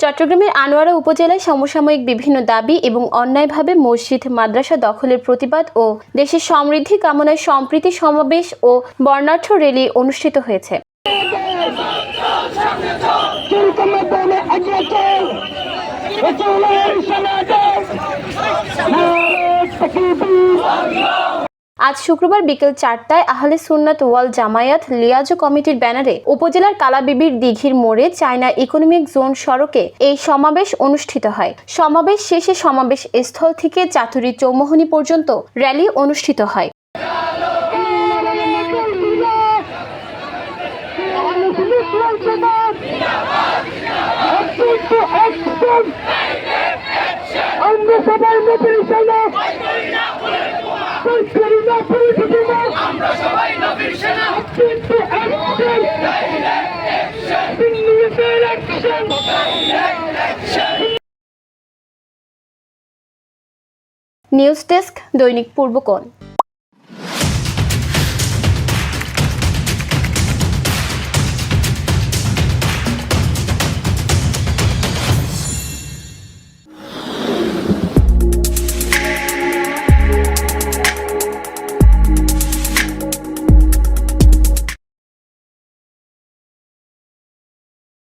চট্টগ্রামের আনোয়ারা উপজেলায় সমসাময়িক বিভিন্ন দাবি এবং অন্যায়ভাবে মসজিদ, মাদ্রাসা দখলের প্রতিবাদ ও দেশের সমৃদ্ধি কামনায় সম্প্রীতি সমাবেশ ও বর্ণাঢ্য রেলি অনুষ্ঠিত হয়েছে। আজ শুক্রবার বিকেল চারটায় আহলে সুন্নাত ওয়াল জামায়াত লিয়াজো কমিটির ব্যানারে উপজেলার কালাবিবির দিঘির মোড়ে চায়না ইকোনমিক জোন সড়কে এই সমাবেশ অনুষ্ঠিত হয়। সমাবেশ শেষে সমাবেশ স্থল থেকে চাতুরি চৌমোহনী পর্যন্ত র্যালি অনুষ্ঠিত হয়। আমরা সবাই নিউজ ডেস্ক দৈনিক পূর্বকোণ।